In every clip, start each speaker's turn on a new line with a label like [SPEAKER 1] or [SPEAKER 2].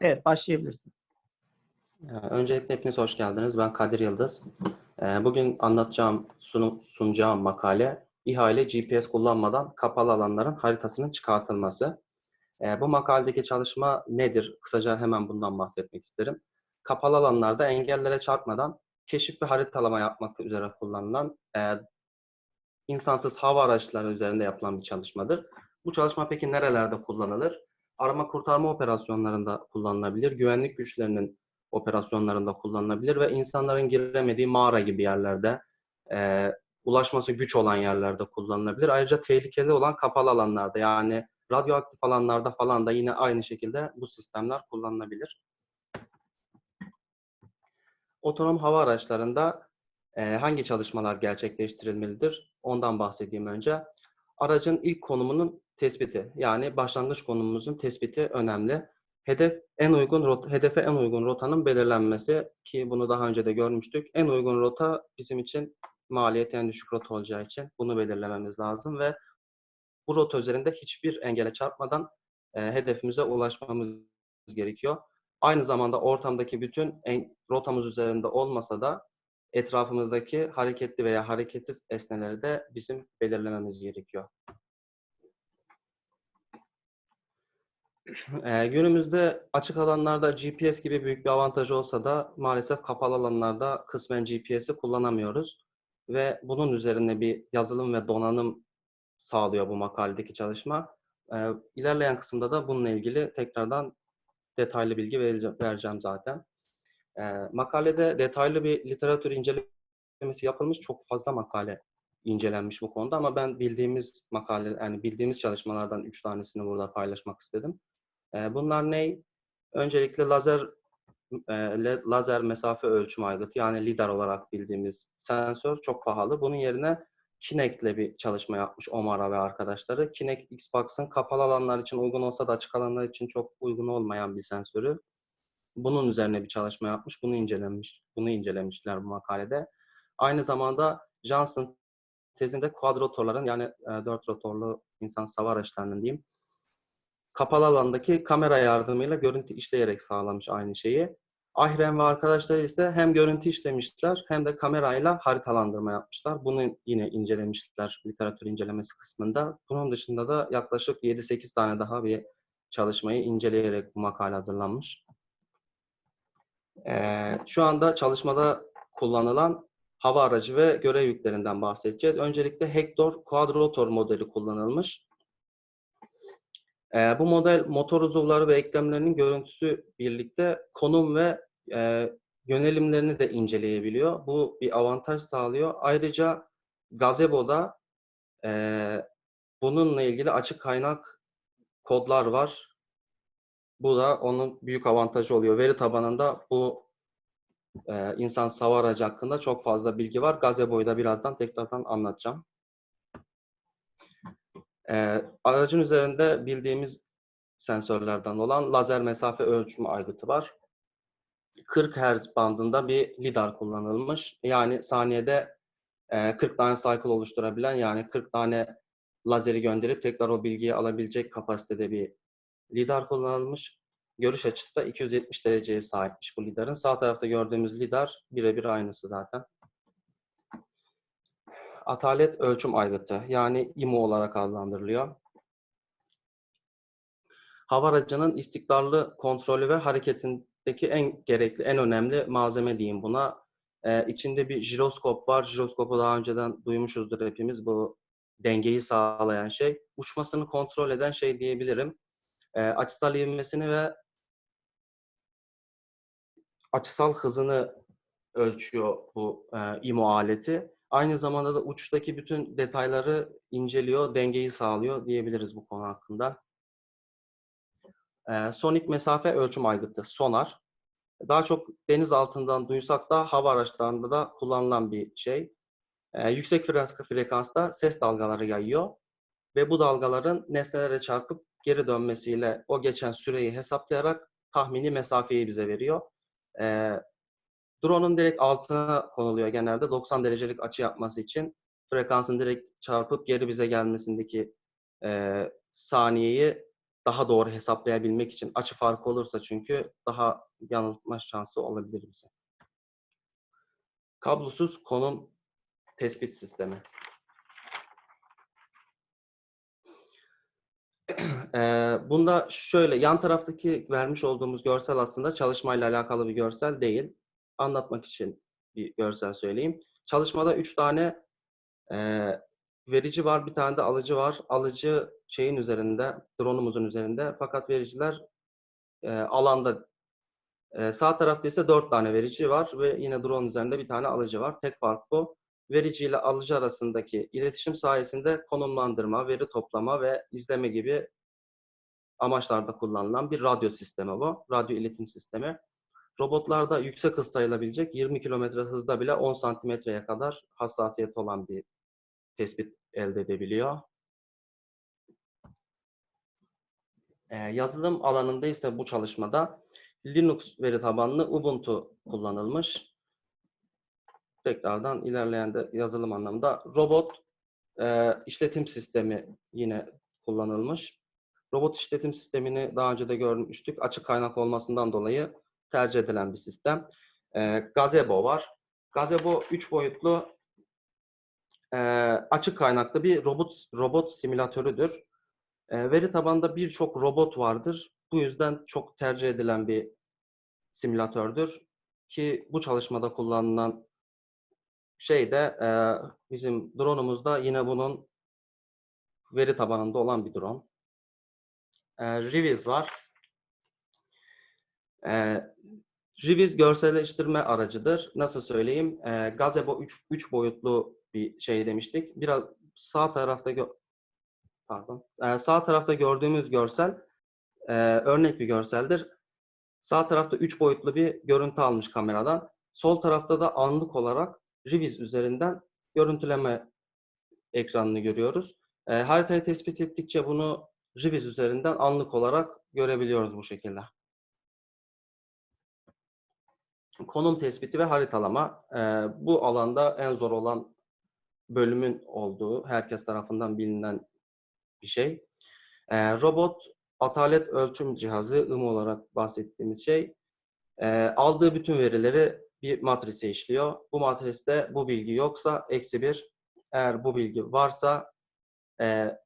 [SPEAKER 1] Evet, başlayabilirsin.
[SPEAKER 2] Ee, Öncelikle hepiniz hoş geldiniz. Ben Kadir Yıldız. Ee, Bugün anlatacağım, sunu- sunacağım makale İHA ile GPS kullanmadan kapalı alanların haritasının çıkartılması. Ee, Bu makaledeki çalışma nedir? Kısaca hemen bundan bahsetmek isterim. Kapalı alanlarda engellere çarpmadan keşif ve haritalama yapmak üzere kullanılan e, insansız hava araçları üzerinde yapılan bir çalışmadır. Bu çalışma peki nerelerde kullanılır? Arama kurtarma operasyonlarında kullanılabilir. Güvenlik güçlerinin operasyonlarında kullanılabilir ve insanların giremediği mağara gibi yerlerde, e, ulaşması güç olan yerlerde kullanılabilir. Ayrıca tehlikeli olan kapalı alanlarda yani radyoaktif alanlarda falan da yine aynı şekilde bu sistemler kullanılabilir. Otonom hava araçlarında e, hangi çalışmalar gerçekleştirilmelidir? Ondan bahsedeyim önce. Aracın ilk konumunun tespiti yani başlangıç konumumuzun tespiti önemli. Hedef en uygun rota, hedefe en uygun rotanın belirlenmesi ki bunu daha önce de görmüştük. En uygun rota bizim için maliyeti en düşük rota olacağı için bunu belirlememiz lazım ve bu rota üzerinde hiçbir engele çarpmadan e, hedefimize ulaşmamız gerekiyor. Aynı zamanda ortamdaki bütün en, rotamız üzerinde olmasa da etrafımızdaki hareketli veya hareketsiz esneleri de bizim belirlememiz gerekiyor. Ee, günümüzde açık alanlarda GPS gibi büyük bir avantajı olsa da maalesef kapalı alanlarda kısmen GPS'i kullanamıyoruz. Ve bunun üzerine bir yazılım ve donanım sağlıyor bu makaledeki çalışma. Ee, ilerleyen kısımda da bununla ilgili tekrardan detaylı bilgi verece- vereceğim zaten. Ee, makalede detaylı bir literatür incelemesi yapılmış. Çok fazla makale incelenmiş bu konuda ama ben bildiğimiz makale, yani bildiğimiz çalışmalardan üç tanesini burada paylaşmak istedim. Bunlar ne? Öncelikle lazer e, lazer mesafe ölçüm aygıtı yani LIDAR olarak bildiğimiz sensör çok pahalı. Bunun yerine Kinect'le bir çalışma yapmış Omara ve arkadaşları. Kinect Xbox'ın kapalı alanlar için uygun olsa da açık alanlar için çok uygun olmayan bir sensörü. Bunun üzerine bir çalışma yapmış. Bunu incelemiş. Bunu incelemişler bu makalede. Aynı zamanda Johnson tezinde quadrotorların yani e, dört rotorlu insan hava araçlarının diyeyim kapalı alandaki kamera yardımıyla görüntü işleyerek sağlamış aynı şeyi. Ahrem ve arkadaşları ise hem görüntü işlemişler hem de kamerayla haritalandırma yapmışlar. Bunu yine incelemişler literatür incelemesi kısmında. Bunun dışında da yaklaşık 7-8 tane daha bir çalışmayı inceleyerek bu makale hazırlanmış. Ee, şu anda çalışmada kullanılan hava aracı ve görev yüklerinden bahsedeceğiz. Öncelikle Hector Quadrotor modeli kullanılmış. Ee, bu model motor uzuvları ve eklemlerinin görüntüsü birlikte konum ve e, yönelimlerini de inceleyebiliyor. Bu bir avantaj sağlıyor. Ayrıca Gazebo'da e, bununla ilgili açık kaynak kodlar var. Bu da onun büyük avantajı oluyor. Veri tabanında bu e, insan aracı hakkında çok fazla bilgi var. Gazebo'yu da birazdan tekrardan anlatacağım. Ee, aracın üzerinde bildiğimiz sensörlerden olan lazer mesafe ölçümü aygıtı var. 40 Hz bandında bir lidar kullanılmış. Yani saniyede e, 40 tane cycle oluşturabilen yani 40 tane lazeri gönderip tekrar o bilgiyi alabilecek kapasitede bir lidar kullanılmış. Görüş açısı da 270 dereceye sahipmiş bu lidarın. Sağ tarafta gördüğümüz lidar birebir aynısı zaten. Atalet ölçüm aygıtı yani IMO olarak adlandırılıyor. Hava aracının istikrarlı kontrolü ve hareketindeki en gerekli, en önemli malzeme diyeyim buna. Ee, içinde bir jiroskop var. Jiroskopu daha önceden duymuşuzdur hepimiz. Bu dengeyi sağlayan şey. Uçmasını kontrol eden şey diyebilirim. Ee, açısal ivmesini ve açısal hızını ölçüyor bu e, IMO aleti. Aynı zamanda da uçtaki bütün detayları inceliyor, dengeyi sağlıyor diyebiliriz bu konu hakkında. Ee, sonik mesafe ölçüm aygıtı, sonar. Daha çok deniz altından duysak da hava araçlarında da kullanılan bir şey. Ee, yüksek frekans- frekansta ses dalgaları yayıyor ve bu dalgaların nesnelere çarpıp geri dönmesiyle o geçen süreyi hesaplayarak tahmini mesafeyi bize veriyor. Ee, Drone'un direkt altına konuluyor genelde 90 derecelik açı yapması için. Frekansın direkt çarpıp geri bize gelmesindeki e, saniyeyi daha doğru hesaplayabilmek için açı farkı olursa çünkü daha yanıltma şansı olabilir bize. Kablosuz konum tespit sistemi. Eee, bunda şöyle, yan taraftaki vermiş olduğumuz görsel aslında çalışmayla alakalı bir görsel değil. Anlatmak için bir görsel söyleyeyim. Çalışmada 3 tane eee, verici var, bir tane de alıcı var. Alıcı şeyin üzerinde, drone'umuzun üzerinde fakat vericiler eee, alanda. Eee, sağ tarafta ise 4 tane verici var ve yine drone üzerinde bir tane alıcı var. Tek fark bu. Verici ile alıcı arasındaki iletişim sayesinde konumlandırma, veri toplama ve izleme gibi amaçlarda kullanılan bir radyo sistemi bu. Radyo iletim sistemi. Robotlarda yüksek hız sayılabilecek 20 kilometre hızda bile 10 santimetreye kadar hassasiyet olan bir tespit elde edebiliyor. Eee, yazılım alanında ise bu çalışmada Linux veri tabanlı Ubuntu kullanılmış. Tekrardan ilerleyen de yazılım anlamında robot eee, işletim sistemi yine kullanılmış. Robot işletim sistemini daha önce de görmüştük. Açık kaynak olmasından dolayı tercih edilen bir sistem. Eee, Gazebo var. Gazebo 3 boyutlu eee, açık kaynaklı bir robot robot simülatörüdür. Eee, veri tabanında birçok robot vardır. Bu yüzden çok tercih edilen bir simülatördür. Ki bu çalışmada kullanılan şey de eee, bizim drone'umuzda yine bunun veri tabanında olan bir drone. Eee, Riviz var. Riviz görselleştirme aracıdır. Nasıl söyleyeyim? Eee, Gazebo 3 3 boyutlu bir şey demiştik. Biraz sağ tarafta pardon. Eee, sağ tarafta gördüğümüz görsel eee, örnek bir görseldir. Sağ tarafta 3 boyutlu bir görüntü almış kameradan. Sol tarafta da anlık olarak Riviz üzerinden görüntüleme ekranını görüyoruz. Eee, haritayı tespit ettikçe bunu Riviz üzerinden anlık olarak görebiliyoruz bu şekilde. Konum tespiti ve haritalama. Eee, bu alanda en zor olan bölümün olduğu, herkes tarafından bilinen bir şey. Eee, robot atalet ölçüm cihazı, IM olarak bahsettiğimiz şey, eee, aldığı bütün verileri bir matrise işliyor. Bu matriste bu bilgi yoksa eksi 1, eğer bu bilgi varsa eee,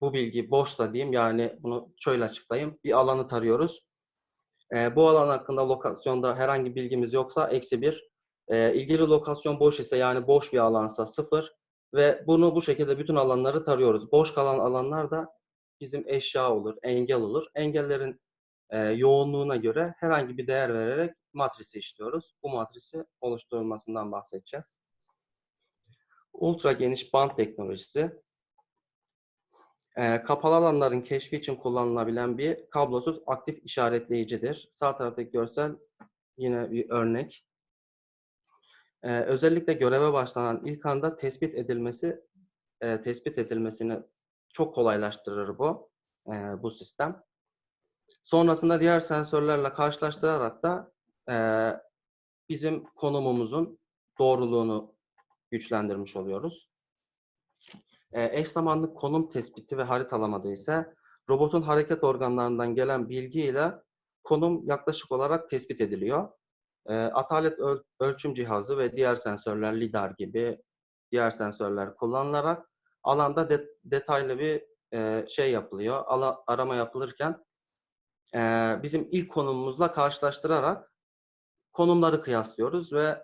[SPEAKER 2] bu bilgi boşsa diyeyim, yani bunu şöyle açıklayayım. Bir alanı tarıyoruz. Eee, bu alan hakkında lokasyonda herhangi bilgimiz yoksa eksi 1. Eee, ilgili lokasyon boş ise yani boş bir alansa 0 ve bunu bu şekilde bütün alanları tarıyoruz. Boş kalan alanlar da bizim eşya olur, engel olur. Engellerin eee, yoğunluğuna göre herhangi bir değer vererek matrise işliyoruz. Bu matrisi oluşturulmasından bahsedeceğiz. Ultra geniş band teknolojisi. Kapalı alanların keşfi için kullanılabilen bir kablosuz aktif işaretleyicidir. Sağ taraftaki görsel yine bir örnek. Eee, özellikle göreve başlanan ilk anda tespit edilmesi eee, tespit edilmesini çok kolaylaştırır bu eee, bu sistem. Sonrasında diğer sensörlerle karşılaştırarak da eee, bizim konumumuzun doğruluğunu güçlendirmiş oluyoruz. Eee, eş zamanlı konum tespiti ve haritalamada ise robotun hareket organlarından gelen bilgi ile konum yaklaşık olarak tespit ediliyor. Eee, atalet öl ölçüm cihazı ve diğer sensörler, lidar gibi diğer sensörler kullanılarak alanda det detaylı bir eee, şey yapılıyor. Ala arama yapılırken eee, bizim ilk konumumuzla karşılaştırarak konumları kıyaslıyoruz ve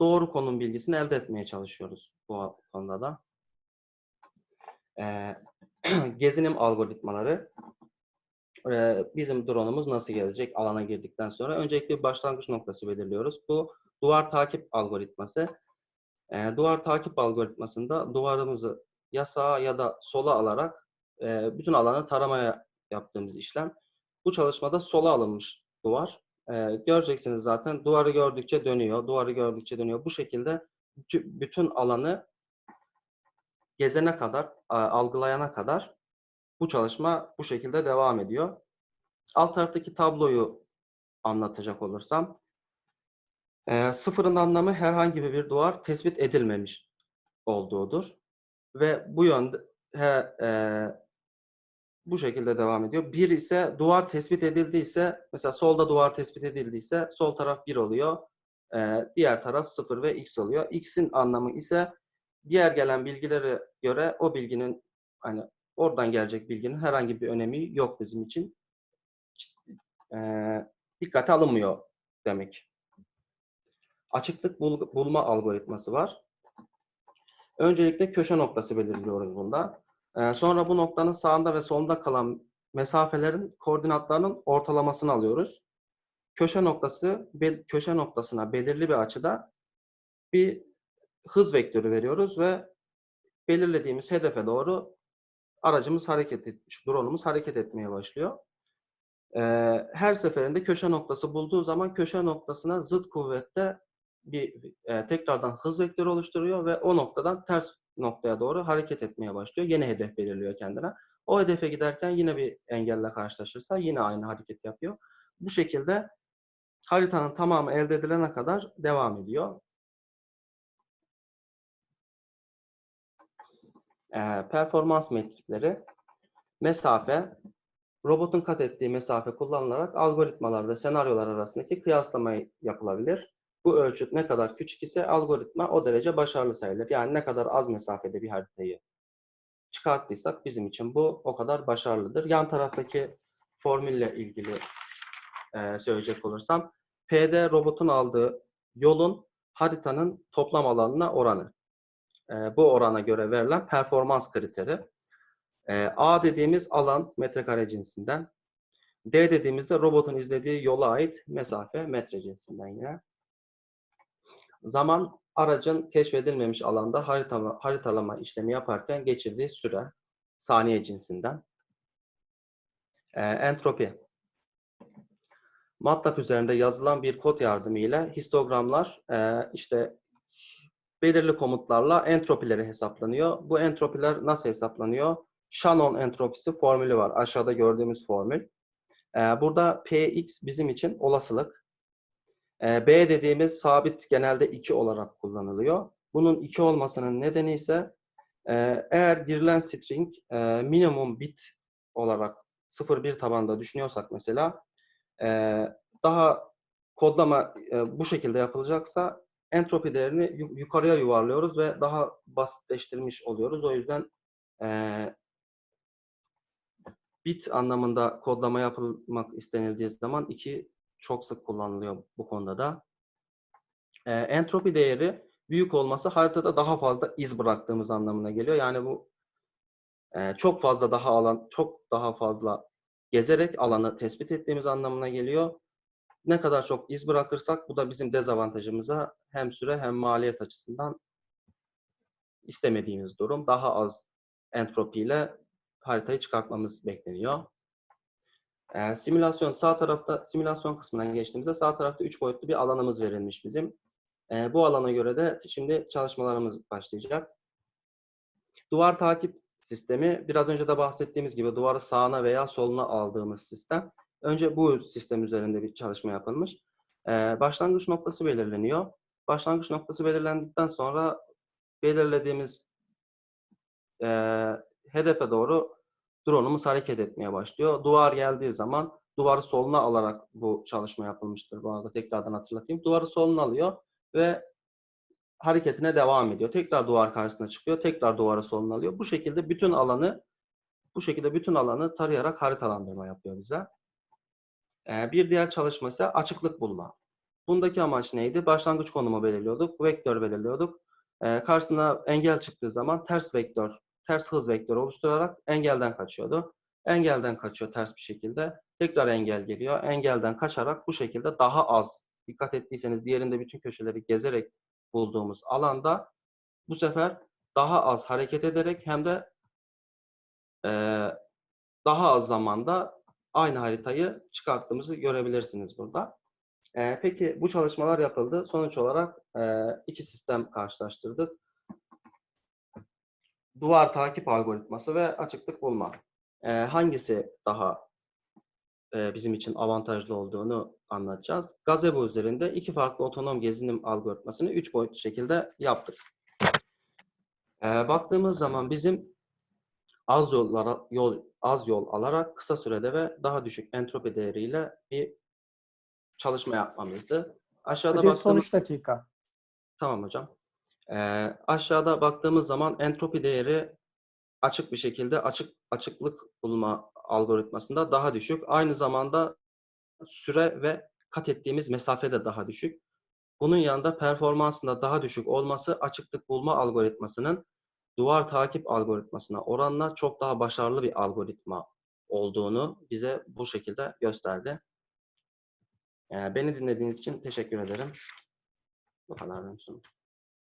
[SPEAKER 2] doğru konum bilgisini elde etmeye çalışıyoruz bu konuda da. Eee, gezinim algoritmaları. Eee, bizim drone'umuz nasıl gelecek alana girdikten sonra? Öncelikle bir başlangıç noktası belirliyoruz. Bu duvar takip algoritması. Eee, duvar takip algoritmasında duvarımızı ya sağa ya da sola alarak eee, bütün alanı taramaya yaptığımız işlem. Bu çalışmada sola alınmış duvar. Eee, göreceksiniz zaten duvarı gördükçe dönüyor, duvarı gördükçe dönüyor. Bu şekilde bütü bütün alanı gezene kadar, algılayana kadar bu çalışma bu şekilde devam ediyor. Alt taraftaki tabloyu anlatacak olursam, eee, sıfırın anlamı herhangi bir duvar tespit edilmemiş olduğudur ve bu yönde he eee bu şekilde devam ediyor. Bir ise duvar tespit edildiyse mesela solda duvar tespit edildiyse sol taraf 1 oluyor. Ee, diğer taraf 0 ve x oluyor. X'in anlamı ise diğer gelen bilgilere göre o bilginin hani oradan gelecek bilginin herhangi bir önemi yok bizim için. Ee, dikkate alınmıyor demek. Açıklık bul- bulma algoritması var. Öncelikle köşe noktası belirliyoruz bunda. Ee, sonra bu noktanın sağında ve solunda kalan mesafelerin koordinatlarının ortalamasını alıyoruz. Köşe noktası köşe noktasına belirli bir açıda bir hız vektörü veriyoruz ve belirlediğimiz hedefe doğru aracımız hareket etmiş, drone'umuz hareket etmeye başlıyor. Ee, her seferinde köşe noktası bulduğu zaman köşe noktasına zıt kuvvette bir e, tekrardan hız vektörü oluşturuyor ve o noktadan ters noktaya doğru hareket etmeye başlıyor. Yeni hedef belirliyor kendine. O hedefe giderken yine bir engelle karşılaşırsa yine aynı hareket yapıyor. Bu şekilde haritanın tamamı elde edilene kadar devam ediyor. Ee, performans metrikleri, mesafe, robotun kat ettiği mesafe kullanılarak algoritmalar ve senaryolar arasındaki kıyaslama yapılabilir. Bu ölçüt ne kadar küçük ise algoritma o derece başarılı sayılır. Yani ne kadar az mesafede bir haritayı çıkarttıysak bizim için bu o kadar başarılıdır. Yan taraftaki formülle ilgili e, söyleyecek olursam PD robotun aldığı yolun haritanın toplam alanına oranı. E, bu orana göre verilen performans kriteri. E, A dediğimiz alan metrekare cinsinden. D dediğimizde robotun izlediği yola ait mesafe metre cinsinden yine. Zaman aracın keşfedilmemiş alanda haritama, haritalama işlemi yaparken geçirdiği süre saniye cinsinden. E, entropi. MATLAB üzerinde yazılan bir kod yardımıyla histogramlar işte belirli komutlarla entropileri hesaplanıyor. Bu entropiler nasıl hesaplanıyor? Shannon entropisi formülü var. Aşağıda gördüğümüz formül. E, burada Px bizim için olasılık. E, B dediğimiz sabit genelde 2 olarak kullanılıyor. Bunun 2 olmasının nedeni ise e, eğer girilen string e, minimum bit olarak 0-1 tabanda düşünüyorsak mesela e, daha kodlama bu şekilde yapılacaksa entropi değerini yu- yukarıya yuvarlıyoruz ve daha basitleştirmiş oluyoruz. O yüzden bit anlamında kodlama yapılmak istenildiği zaman 2 çok sık kullanılıyor bu konuda da. Entropi değeri büyük olması haritada daha fazla iz bıraktığımız anlamına geliyor. Yani bu çok fazla daha alan, çok daha fazla gezerek alanı tespit ettiğimiz anlamına geliyor. Ne kadar çok iz bırakırsak bu da bizim dezavantajımıza hem süre hem maliyet açısından istemediğimiz durum. Daha az entropiyle haritayı çıkartmamız bekleniyor. Ee, simülasyon sağ tarafta simülasyon kısmına geçtiğimizde sağ tarafta 3 boyutlu bir alanımız verilmiş bizim. Ee, bu alana göre de şimdi çalışmalarımız başlayacak. Duvar takip sistemi biraz önce de bahsettiğimiz gibi duvarı sağına veya soluna aldığımız sistem. Önce bu sistem üzerinde bir çalışma yapılmış. Ee, başlangıç noktası belirleniyor. Başlangıç noktası belirlendikten sonra belirlediğimiz e, hedefe doğru drone'umuz hareket etmeye başlıyor. Duvar geldiği zaman duvarı soluna alarak bu çalışma yapılmıştır. Bu arada tekrardan hatırlatayım. Duvarı soluna alıyor ve hareketine devam ediyor. Tekrar duvar karşısına çıkıyor. Tekrar duvarı soluna alıyor. Bu şekilde bütün alanı bu şekilde bütün alanı tarayarak haritalandırma yapıyor bize. Ee, bir diğer çalışma ise açıklık bulma. Bundaki amaç neydi? Başlangıç konumu belirliyorduk, vektör belirliyorduk. Ee, karşısına engel çıktığı zaman ters vektör, ters hız vektörü oluşturarak engelden kaçıyordu. Engelden kaçıyor ters bir şekilde. Tekrar engel geliyor. Engelden kaçarak bu şekilde daha az, dikkat ettiyseniz diğerinde bütün köşeleri gezerek bulduğumuz alanda bu sefer daha az hareket ederek hem de eee, daha az zamanda aynı haritayı çıkarttığımızı görebilirsiniz burada. Ee, peki bu çalışmalar yapıldı. Sonuç olarak e, iki sistem karşılaştırdık. Duvar takip algoritması ve açıklık bulma. Ee, hangisi daha e, bizim için avantajlı olduğunu anlatacağız. Gazebo üzerinde iki farklı otonom gezinim algoritmasını üç boyutlu şekilde yaptık. Ee, baktığımız zaman bizim az yollara yol az yol alarak kısa sürede ve daha düşük entropi değeriyle bir çalışma yapmamızdı. Aşağıda baktığımız
[SPEAKER 1] son 3 dakika.
[SPEAKER 2] Tamam hocam. Ee, aşağıda baktığımız zaman entropi değeri açık bir şekilde açık açıklık bulma algoritmasında daha düşük. Aynı zamanda süre ve kat ettiğimiz mesafe de daha düşük. Bunun yanında performansında daha düşük olması açıklık bulma algoritmasının duvar takip algoritmasına oranla çok daha başarılı bir algoritma olduğunu bize bu şekilde gösterdi. Ee, beni dinlediğiniz için teşekkür ederim. Bu kadar sunum.